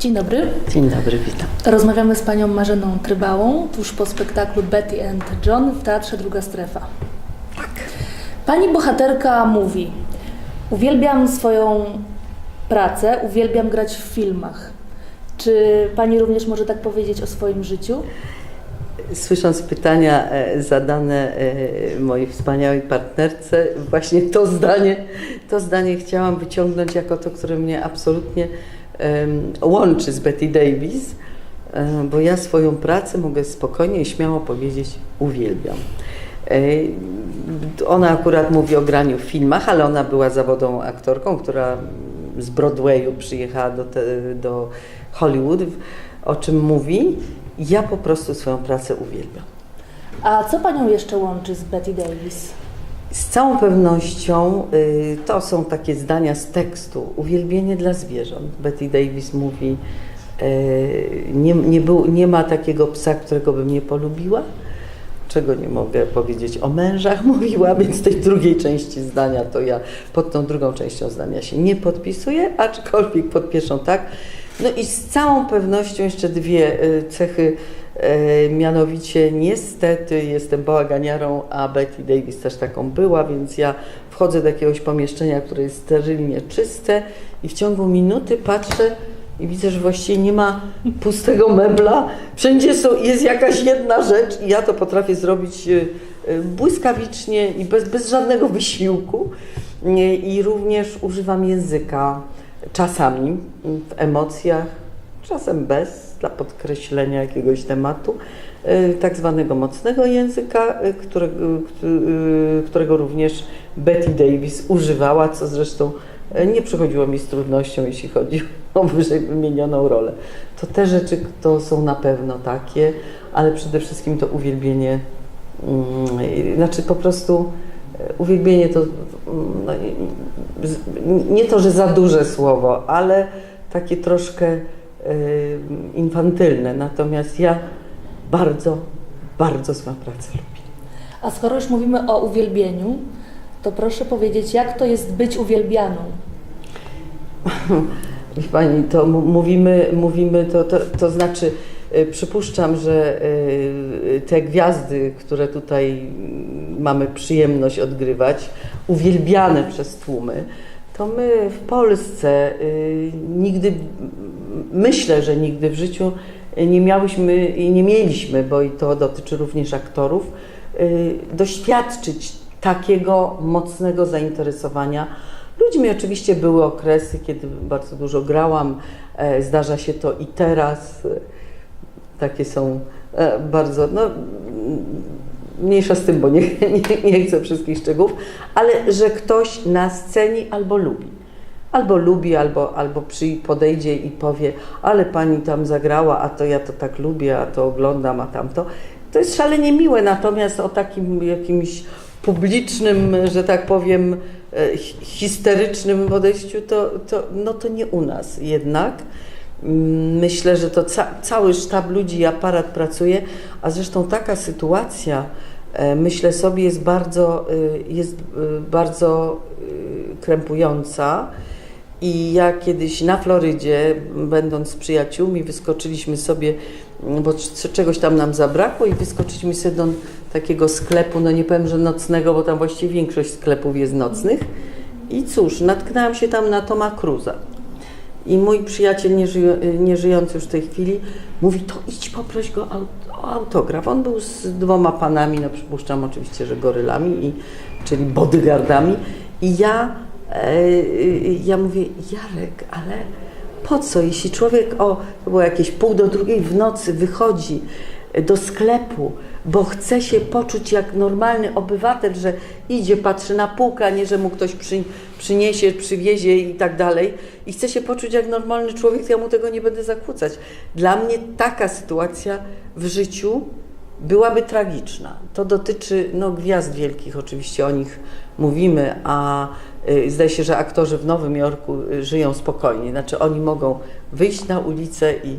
Dzień dobry. Dzień dobry, witam. Rozmawiamy z panią Marzeną Trybałą tuż po spektaklu Betty and John w Teatrze Druga Strefa. Tak. Pani bohaterka mówi: Uwielbiam swoją pracę, uwielbiam grać w filmach. Czy pani również może tak powiedzieć o swoim życiu? Słysząc pytania e, zadane e, mojej wspaniałej partnerce, właśnie to zdanie, to zdanie chciałam wyciągnąć jako to, które mnie absolutnie łączy z Betty Davis, e, bo ja swoją pracę mogę spokojnie i śmiało powiedzieć uwielbiam. E, Ona akurat mówi o graniu w filmach, ale ona była zawodową aktorką, która z Broadwayu przyjechała do, te, do Hollywood. O czym mówi? Ja po prostu swoją pracę uwielbiam. A co panią jeszcze łączy z Betty Davis? Z całą pewnością y, to są takie zdania z tekstu. Uwielbienie dla zwierząt. Betty Davis mówi, y, nie, nie, był, nie ma takiego psa, którego bym nie polubiła, czego nie mogę powiedzieć o mężach mówiła, więc tej drugiej części zdania to ja pod tą drugą częścią zdania się nie podpisuję, aczkolwiek podpiszą tak. No i z całą pewnością jeszcze dwie y, cechy, mianowicie niestety jestem bałaganiarą, a Betty Davis też taką była, więc ja wchodzę do jakiegoś pomieszczenia, które jest sterylnie czyste i w ciągu minuty patrzę i widzę, że właściwie nie ma pustego mebla. Wszędzie są, jest jakaś jedna rzecz i ja to potrafię zrobić y, y, błyskawicznie i bez, bez żadnego wysiłku. I również używam języka czasami w emocjach, czasem bez, dla podkreślenia jakiegoś tematu, y, tak zwanego mocnego języka, y, którego, y, którego również Betty Davis używała, co zresztą nie przychodziło mi z trudnością, jeśli chodzi o wyżej wymienioną rolę. To te rzeczy to są na pewno takie, ale przede wszystkim to uwielbienie, mm, znaczy po prostu uwielbienie to mm, no, nie to, że za duże słowo, ale takie troszkę infantylne. Natomiast ja bardzo, bardzo swoją pracę lubię. A skoro już mówimy o uwielbieniu, to proszę powiedzieć, jak to jest być uwielbianą? Wie Pani, to mówimy, mówimy to, to, to znaczy, y, przypuszczam, że y, te gwiazdy, które tutaj mamy przyjemność odgrywać, uwielbiane przez tłumy, to my w Polsce y, nigdy, myślę, że nigdy w życiu nie miałyśmy i nie mieliśmy, bo i to dotyczy również aktorów, y, doświadczyć takiego mocnego zainteresowania ludźmi. Oczywiście były okresy, kiedy bardzo dużo grałam, e, zdarza się to i teraz. Takie są e, bardzo, no mniejsza z tym, bo nie, nie, nie chcę wszystkich szczegółów, ale że ktoś nas ceni albo lubi. Albo lubi, albo, albo przy, podejdzie i powie, ale pani tam zagrała, a to ja to tak lubię, a to oglądam, a tamto. To jest szalenie miłe, natomiast o takim jakimś publicznym, że tak powiem, e, hi- histerycznym podejściu, to, to, no to nie u nas jednak. Mm, Myślę, że to ca cały sztab ludzi i aparat pracuje, a zresztą taka sytuacja, e, myślę sobie, jest bardzo, y, jest bardzo krępująca. I ja kiedyś na Florydzie, będąc z przyjaciółmi, wyskoczyliśmy sobie, mm, bo czegoś tam nam zabrakło i wyskoczyliśmy sobie do takiego sklepu, no nie powiem, że nocnego, bo tam właściwie większość sklepów jest nocnych. I cóż, natknęłam się tam na Toma Cruza. I mój przyjaciel, nieżyjo, nieżyjący już w tej chwili, mówi, to idź poproś go o autograf. On był z dwoma panami, no przypuszczam oczywiście, że gorylami, i, czyli bodyguardami. I ja, ja mówię, Jarek, ale po co, jeśli człowiek o, było jakieś pół do drugiej w nocy, wychodzi do sklepu, bo chce się poczuć jak normalny obywatel, że idzie, patrzy na półkę, a nie, że mu ktoś przy, przyniesie, przywiezie i tak dalej. I chce się poczuć jak normalny człowiek, to ja mu tego nie będę zakłócać. Dla mnie taka sytuacja w życiu byłaby tragiczna. To dotyczy no, gwiazd wielkich, oczywiście o nich mówimy, a y, zdaje się, że aktorzy w Nowym Jorku y, żyją spokojnie. Znaczy oni mogą wyjść na ulicę i,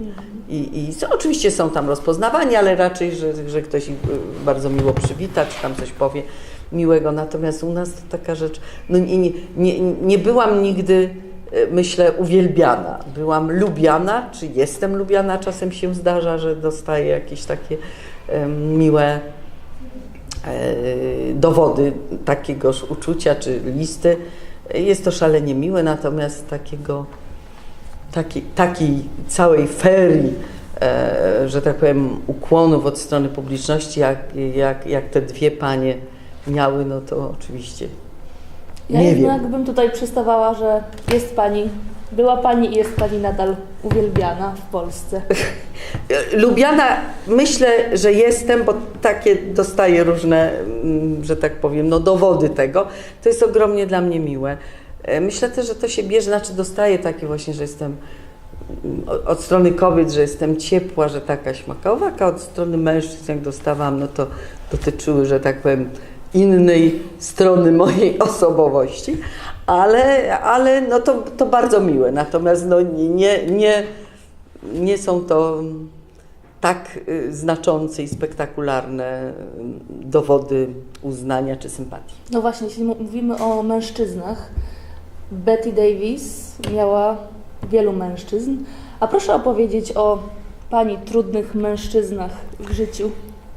i, i co, oczywiście są tam rozpoznawani, ale raczej, że, że ktoś ich y, bardzo miło przywita, czy tam coś powie miłego. Natomiast u nas to taka rzecz, no nie, nie, nie, nie byłam nigdy myślę, uwielbiana. Byłam lubiana, czy jestem lubiana, czasem się zdarza, że dostaję jakieś takie em, miłe dowody takiegoż uczucia, czy listy. Jest to szalenie miłe, natomiast takiego, taki, takiej całej ferii, e, że tak powiem, ukłonów od strony publiczności, jak, jak, jak te dwie panie miały, no to oczywiście Ja Nie jednak wiem. bym tutaj przystawała, że jest Pani, była Pani i jest Pani nadal uwielbiana w Polsce. Lubiana, myślę, że jestem, bo takie dostaję różne, mm, że tak powiem, no dowody tego. To jest ogromnie dla mnie miłe. E, Myślę też, że to się bierze, znaczy dostaję takie właśnie, że jestem mm, od- strony kobiet, że jestem ciepła, że taka śmakowaka, od strony mężczyzn, jak dostawałam, no to dotyczyły, że tak powiem, innej strony mojej osobowości, ale, ale no to, to bardzo miłe. Natomiast no nie, nie, nie, są to tak y, znaczące i spektakularne y, dowody uznania czy sympatii. No właśnie, jeśli mówimy o mężczyznach, Betty Davis miała wielu mężczyzn. A proszę opowiedzieć o Pani trudnych mężczyznach w życiu.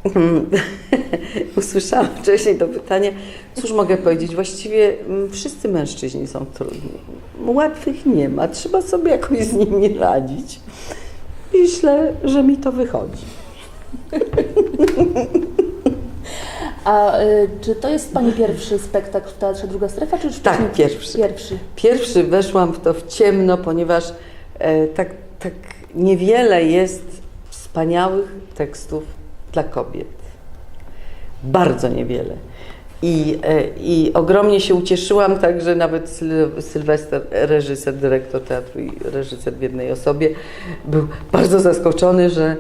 Usłyszałam wcześniej to pytanie. Cóż mogę powiedzieć? Właściwie mm, wszyscy mężczyźni są trudni. Łatwych nie ma. Trzeba sobie jakoś z nimi radzić. Myślę, że mi to wychodzi. A y, czy to jest Pani pierwszy spektakl w Teatrze Druga Strefa, czy już Tak, wcześniej? pierwszy. Pierwszy. Pierwszy weszłam w to w ciemno, ponieważ e, tak, tak niewiele jest wspaniałych tekstów dla kobiet. Bardzo niewiele. I, e, I ogromnie się ucieszyłam, także nawet Syl- Sylwester, reżyser, dyrektor teatru i reżyser w jednej osobie, był bardzo zaskoczony, że,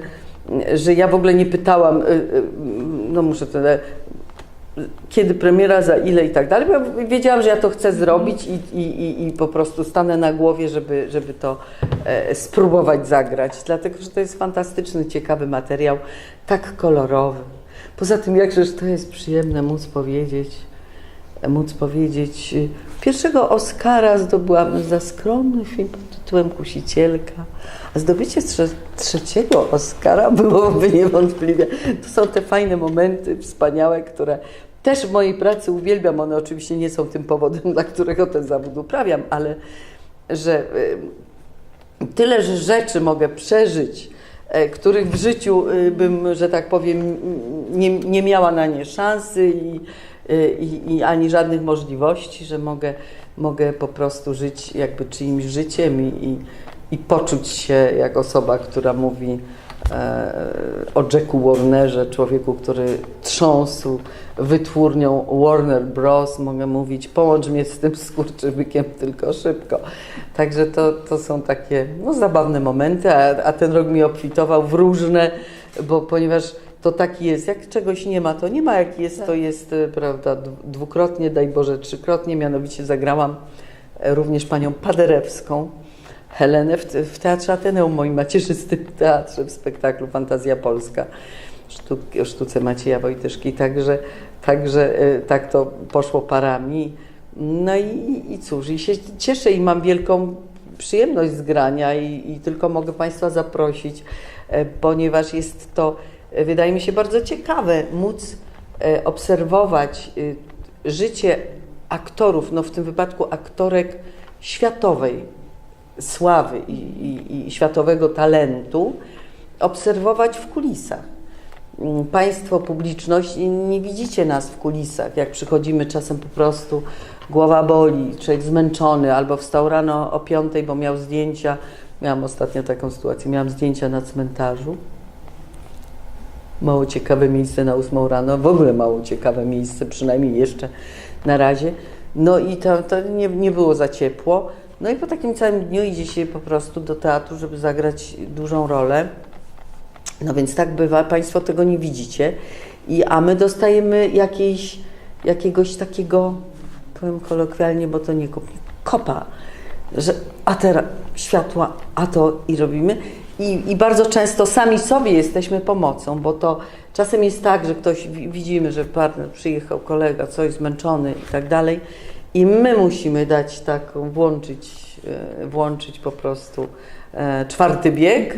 że ja w ogóle nie pytałam, e, e, no muszę tyle, kiedy premiera, za ile i tak dalej. Bo wiedziałam, że ja to chcę zrobić i, i, i, i po prostu stanę na głowie, żeby, żeby to e, spróbować zagrać. Dlatego, że to jest fantastyczny, ciekawy materiał, tak kolorowy. Poza tym, jakżeż to jest przyjemne móc powiedzieć, móc powiedzieć. y, Pierwszego Oscara zdobyłam za skromny film pod tytułem Kusicielka. A zdobycie trze trzeciego Oscara byłoby niewątpliwie. To są te fajne momenty, wspaniałe, które też w mojej pracy uwielbiam. One oczywiście nie są tym powodem, dla którego ten zawód uprawiam, ale że y, tyle rzeczy mogę przeżyć, e, których w życiu y, bym, że tak powiem, nie, nie miała na nie szansy i, i, i ani żadnych możliwości, że mogę, mogę po prostu żyć jakby czyimś życiem i, i, i poczuć się jak osoba, która mówi e, o Jacku Warnerze, człowieku, który trząsł wytwórnią Warner Bros. Mogę mówić, połącz mnie z tym skurczybykiem tylko szybko. Także to, to są takie no, zabawne momenty, a, a ten rok mi obfitował w różne, bo ponieważ to taki jest, jak czegoś nie ma, to nie ma, jak jest, to jest, e, prawda, dwu- dwukrotnie, daj Boże, trzykrotnie, mianowicie zagrałam e, również panią Paderewską, Helenę w, w Teatrze Ateneum, moim macierzystym teatrze w spektaklu Fantazja Polska, sztuk, sztuce Macieja Wojtyszki, także, także e, tak to poszło parami. No i, i cóż, i się cieszę i mam wielką przyjemność z grania i, i tylko mogę Państwa zaprosić, e, ponieważ jest to, wydaje mi się, bardzo ciekawe móc e, obserwować e, życie aktorów, no w tym wypadku aktorek światowej sławy i, i, i światowego talentu, obserwować w kulisach. Mm, Państwo, publiczność, nie widzicie nas w kulisach, jak przychodzimy czasem po prostu, głowa boli, człowiek zmęczony, albo wstał rano o piątej, bo miał zdjęcia. Miałam ostatnio taką sytuację, miałam zdjęcia na cmentarzu. Mało ciekawe miejsce na ósmą rano, w ogóle mało ciekawe miejsce, przynajmniej jeszcze na razie. No i to, to nie, nie było za ciepło. No i po takim całym dniu idzie się po prostu do teatru, żeby zagrać dużą rolę. No więc tak bywa, Państwo tego nie widzicie, I, a my dostajemy jakiejś, jakiegoś takiego, powiem kolokwialnie, bo to nie kop, kopa, że a teraz światła, a to i robimy. I, I bardzo często sami sobie jesteśmy pomocą, bo to czasem jest tak, że ktoś wi- widzimy, że partner przyjechał, kolega, coś zmęczony i tak dalej. I my musimy dać taką, włączyć e, włączyć po prostu e, czwarty bieg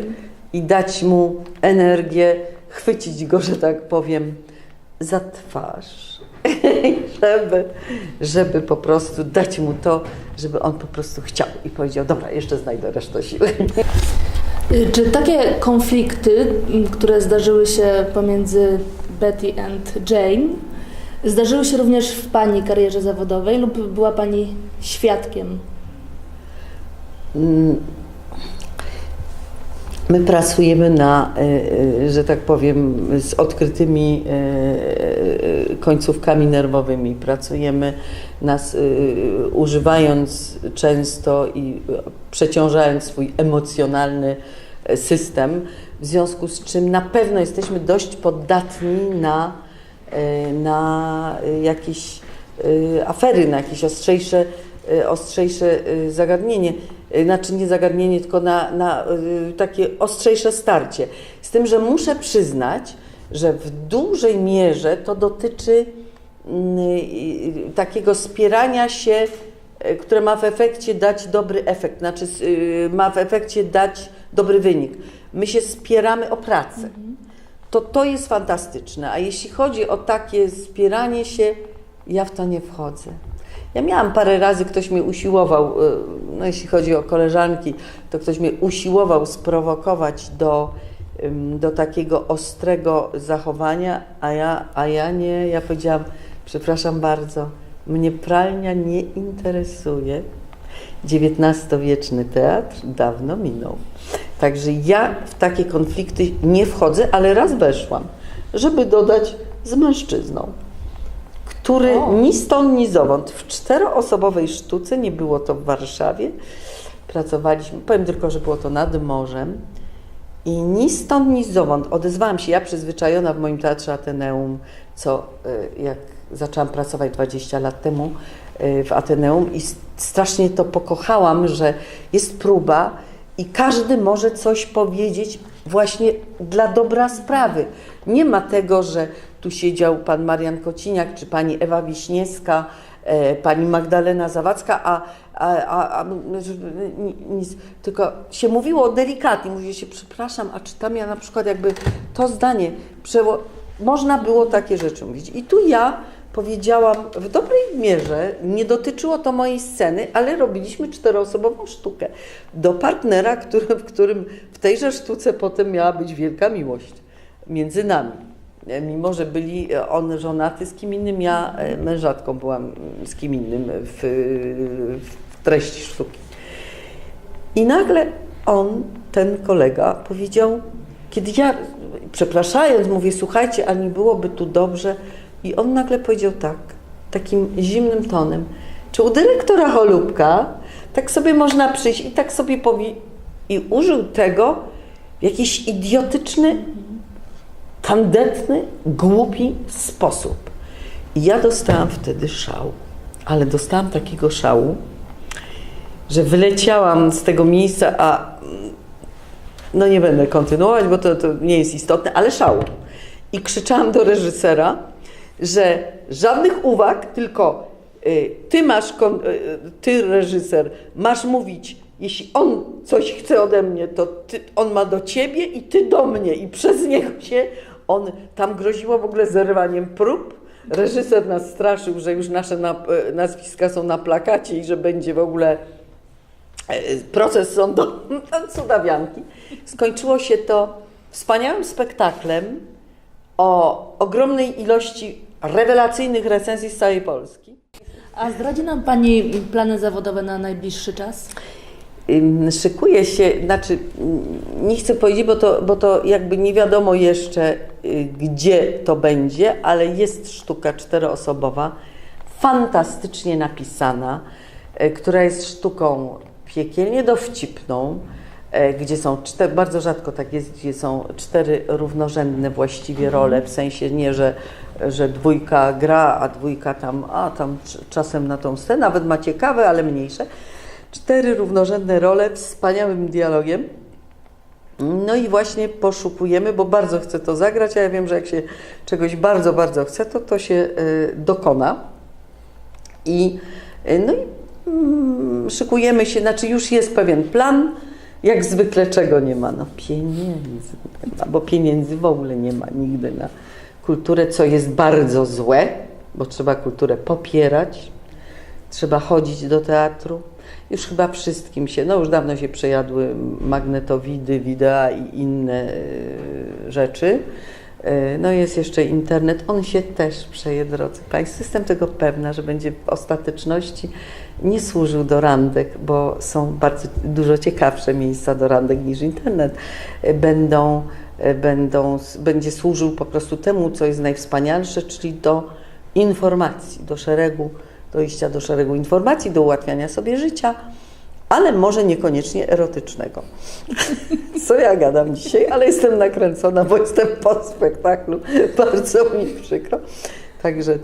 i dać mu energię, chwycić go, że tak powiem, za twarz, żeby, żeby po prostu dać mu to, żeby on po prostu chciał i powiedział, dobra, jeszcze znajdę resztę siły. Y, Czy takie konflikty, m, które zdarzyły się pomiędzy Betty and Jane, zdarzyły się również w Pani karierze zawodowej lub była Pani świadkiem? Mm, My pracujemy na, y, y, że tak powiem, z odkrytymi końcówkami nerwowymi. Pracujemy nas, y, używając często i y, przeciążając swój emocjonalny y, system, w związku z czym na pewno jesteśmy dość podatni na, y, na y, jakieś y, afery, na jakieś ostrzejsze, y, ostrzejsze y, zagadnienie. Y, Znaczy nie zagadnienie, tylko na, na y, takie ostrzejsze starcie. Z tym, że muszę przyznać, że w dużej mierze to dotyczy mm, takiego spierania się, y, które ma w efekcie dać dobry efekt, znaczy y, ma w efekcie dać dobry wynik. My się spieramy o pracę. To to jest fantastyczne. A jeśli chodzi o takie spieranie się, ja w to nie wchodzę. Ja miałam parę razy, ktoś mnie usiłował, y, no jeśli chodzi o koleżanki, to ktoś mnie usiłował sprowokować do, do takiego ostrego zachowania, a ja, a ja nie, ja powiedziałam, przepraszam bardzo, mnie pralnia nie interesuje. XIX-wieczny teatr dawno minął. Także ja w takie konflikty nie wchodzę, ale raz weszłam, żeby dodać z mężczyzną który O. ni stąd, ni zowąd w czteroosobowej sztuce, nie było to w Warszawie, pracowaliśmy, powiem tylko, że było to nad morzem i ni stąd, ni zowąd odezwałam się, ja przyzwyczajona w moim Teatrze Ateneum, co y, jak zaczęłam pracować 20 lat temu y, w Ateneum i strasznie to pokochałam, że jest próba i każdy może coś powiedzieć właśnie dla dobra sprawy. Nie ma tego, że tu siedział pan Marian Kociniak, czy pani Ewa Wiśniewska, pani Magdalena Zawadzka, a, a, a, a ni- nic, tylko się mówiło delikatnie, mówi się, przepraszam, a czy tam ja na przykład jakby to zdanie, przeło- można było takie rzeczy mówić. I tu ja powiedziałam w dobrej mierze, nie dotyczyło to mojej sceny, ale robiliśmy czteroosobową sztukę do partnera, który, w którym w tejże sztuce potem miała być wielka miłość między nami. E, Mimo, że byli e, on żonaty z kim innym, ja e, mężatką byłam mm, z kim innym w, w treści sztuki. I nagle on, ten kolega, powiedział, kiedy ja, przepraszając, mówię, słuchajcie, a nie byłoby tu dobrze. I on nagle powiedział tak, takim zimnym tonem, czy u dyrektora Holubka tak sobie można przyjść i tak sobie powie... I użył tego w jakiś idiotyczny, tandetny, głupi sposób. I ja dostałam wtedy szału, ale dostałam takiego szału, że wyleciałam z tego miejsca, a no nie będę kontynuować, bo to, to nie jest istotne, ale szału. I krzyczałam do reżysera, że żadnych uwag, tylko y, ty masz, kon, y, ty reżyser, masz mówić, jeśli on coś chce ode mnie, to ty, on ma do ciebie i ty do mnie. I przez niego się on, tam groziło w ogóle zerwaniem prób. Reżyser nas straszył, że już nasze na, e, nazwiska są na plakacie i że będzie w ogóle e, proces sądowy, cudawianki. Skończyło się to wspaniałym spektaklem o ogromnej ilości rewelacyjnych recenzji z całej Polski. A zdradzi nam Pani plany zawodowe na najbliższy czas? Szykuje się, znaczy ym, nie chcę powiedzieć, bo to, bo to jakby nie wiadomo jeszcze, gdzie to będzie, ale jest sztuka czteroosobowa, fantastycznie napisana, y, która jest sztuką piekielnie dowcipną, y, gdzie są cztery, bardzo rzadko tak jest, gdzie są cztery równorzędne właściwie role, w sensie nie, że, że dwójka gra, a dwójka tam, a tam cz- czasem na tą scenę, nawet ma ciekawe, ale mniejsze. Cztery równorzędne role, wspaniałym dialogiem. No i właśnie poszukujemy, bo bardzo chcę to zagrać, a ja wiem, że jak się czegoś bardzo, bardzo chce, to to się y, dokona. I, y, no i mm, szykujemy się, znaczy już jest pewien plan, jak zwykle czego nie ma? No pieniędzy nie ma, bo pieniędzy w ogóle nie ma nigdy na kulturę, co jest bardzo złe, bo trzeba kulturę popierać, trzeba chodzić do teatru. Już chyba wszystkim się, no już dawno się przejadły magnetowidy, wideo i inne y, rzeczy. Y, No jest jeszcze internet, on się też przeje, drodzy Państwo. Jestem tego pewna, że będzie w ostateczności nie służył do randek, bo są bardzo dużo ciekawsze miejsca do randek niż internet. Y, Będą, będą, będzie służył po prostu temu, co jest najwspanialsze, czyli do informacji, do szeregu, dojścia do szeregu informacji, do ułatwiania sobie życia, ale może niekoniecznie erotycznego. Co ja gadam dzisiaj, ale jestem nakręcona, bo jestem po spektaklu. Bardzo mi przykro. Także,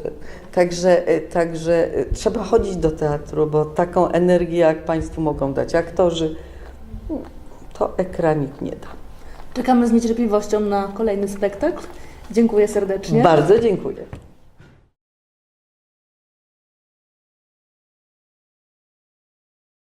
także, e, także e, trzeba chodzić do teatru, bo taką energię, jak Państwu mogą dać aktorzy, to ekranik nie da. Czekamy z niecierpliwością na kolejny spektakl. Dziękuję serdecznie. Bardzo dziękuję.